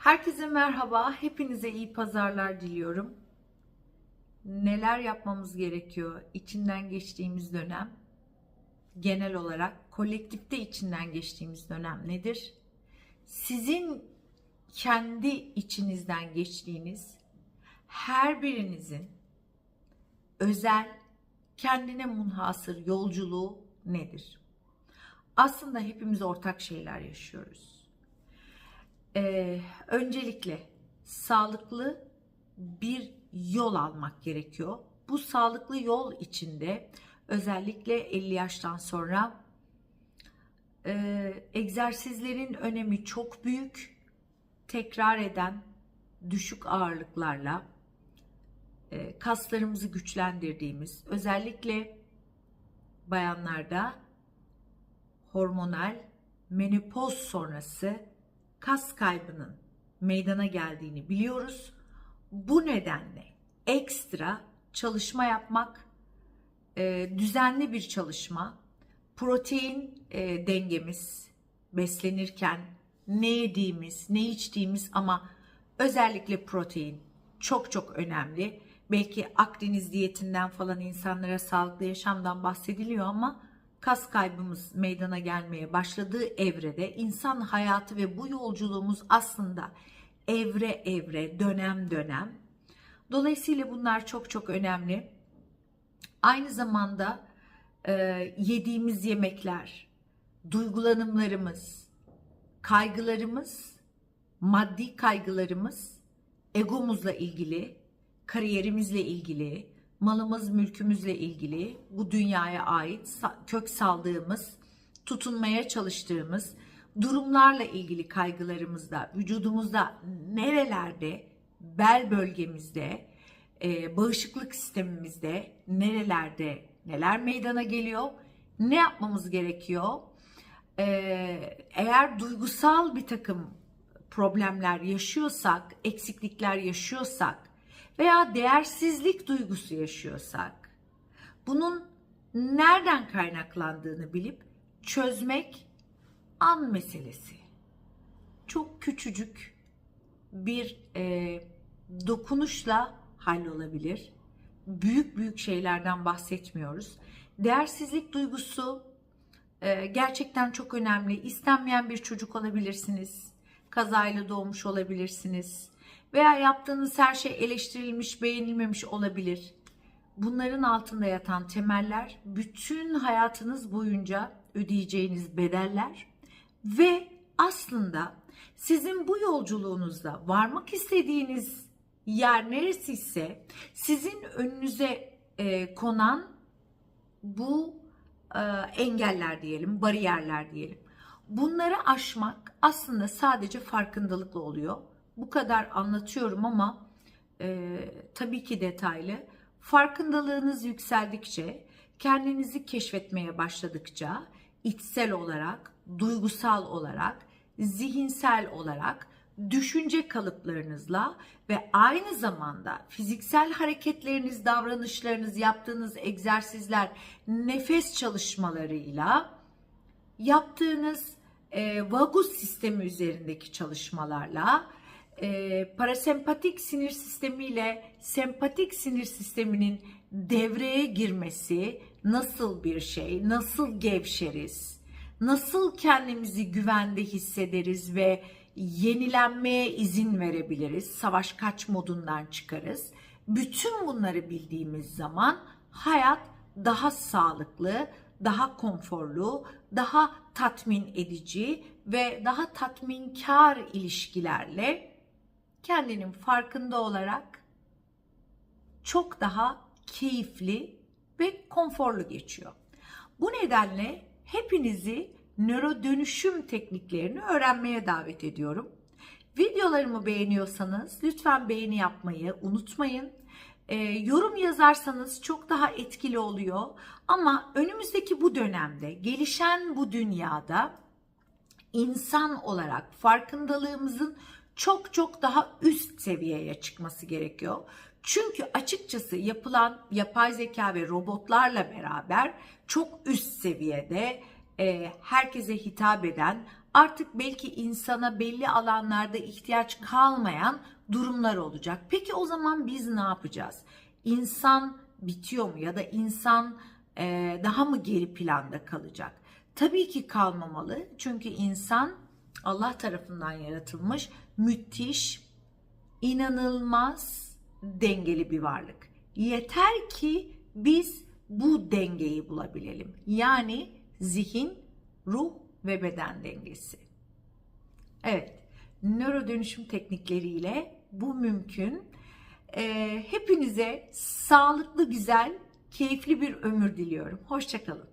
Herkese merhaba. Hepinize iyi pazarlar diliyorum. Neler yapmamız gerekiyor içinden geçtiğimiz dönem? Genel olarak kolektifte içinden geçtiğimiz dönem nedir? Sizin kendi içinizden geçtiğiniz her birinizin özel, kendine munhasır yolculuğu nedir? Aslında hepimiz ortak şeyler yaşıyoruz. Ee, öncelikle sağlıklı bir yol almak gerekiyor. Bu sağlıklı yol içinde özellikle 50 yaştan sonra e, egzersizlerin önemi çok büyük. Tekrar eden düşük ağırlıklarla e, kaslarımızı güçlendirdiğimiz özellikle bayanlarda hormonal menopoz sonrası kas kaybının meydana geldiğini biliyoruz. Bu nedenle ekstra çalışma yapmak, e, düzenli bir çalışma, protein e, dengemiz beslenirken ne yediğimiz, ne içtiğimiz ama özellikle protein çok çok önemli. Belki Akdeniz diyetinden falan insanlara sağlıklı yaşamdan bahsediliyor ama kas kaybımız meydana gelmeye başladığı evrede insan hayatı ve bu yolculuğumuz aslında evre evre, dönem dönem. Dolayısıyla bunlar çok çok önemli. Aynı zamanda e, yediğimiz yemekler, duygulanımlarımız, kaygılarımız, maddi kaygılarımız, egomuzla ilgili, kariyerimizle ilgili, malımız, mülkümüzle ilgili, bu dünyaya ait kök saldığımız, tutunmaya çalıştığımız durumlarla ilgili kaygılarımızda, vücudumuzda nerelerde, bel bölgemizde, e, bağışıklık sistemimizde nerelerde neler meydana geliyor, ne yapmamız gerekiyor? E, eğer duygusal bir takım problemler yaşıyorsak, eksiklikler yaşıyorsak veya değersizlik duygusu yaşıyorsak bunun nereden kaynaklandığını bilip çözmek an meselesi. Çok küçücük bir e, dokunuşla hallolabilir. Büyük büyük şeylerden bahsetmiyoruz. Değersizlik duygusu e, gerçekten çok önemli. İstenmeyen bir çocuk olabilirsiniz. Kazayla doğmuş olabilirsiniz. Veya yaptığınız her şey eleştirilmiş, beğenilmemiş olabilir. Bunların altında yatan temeller bütün hayatınız boyunca ödeyeceğiniz bedeller ve aslında sizin bu yolculuğunuzda varmak istediğiniz yer neresi ise sizin önünüze e, konan bu e, engeller diyelim, bariyerler diyelim. Bunları aşmak aslında sadece farkındalıkla oluyor. Bu kadar anlatıyorum ama e, tabii ki detaylı. Farkındalığınız yükseldikçe, kendinizi keşfetmeye başladıkça içsel olarak, duygusal olarak, zihinsel olarak düşünce kalıplarınızla ve aynı zamanda fiziksel hareketleriniz, davranışlarınız, yaptığınız egzersizler, nefes çalışmalarıyla yaptığınız e, vagus sistemi üzerindeki çalışmalarla e, parasempatik sinir sistemiyle sempatik sinir sisteminin devreye girmesi nasıl bir şey, nasıl gevşeriz, nasıl kendimizi güvende hissederiz ve yenilenmeye izin verebiliriz, savaş kaç modundan çıkarız. Bütün bunları bildiğimiz zaman hayat daha sağlıklı, daha konforlu, daha tatmin edici ve daha tatminkar ilişkilerle kendinin farkında olarak çok daha keyifli ve konforlu geçiyor. Bu nedenle hepinizi nöro dönüşüm tekniklerini öğrenmeye davet ediyorum. Videolarımı beğeniyorsanız lütfen beğeni yapmayı unutmayın. E, yorum yazarsanız çok daha etkili oluyor. Ama önümüzdeki bu dönemde, gelişen bu dünyada insan olarak farkındalığımızın çok çok daha üst seviyeye çıkması gerekiyor. Çünkü açıkçası yapılan yapay zeka ve robotlarla beraber çok üst seviyede e, herkese hitap eden artık belki insana belli alanlarda ihtiyaç kalmayan durumlar olacak. Peki o zaman biz ne yapacağız? İnsan bitiyor mu ya da insan e, daha mı geri planda kalacak? Tabii ki kalmamalı. Çünkü insan Allah tarafından yaratılmış müthiş, inanılmaz dengeli bir varlık. Yeter ki biz bu dengeyi bulabilelim. Yani zihin, ruh ve beden dengesi. Evet, nöro dönüşüm teknikleriyle bu mümkün. Ee, hepinize sağlıklı, güzel, keyifli bir ömür diliyorum. Hoşçakalın.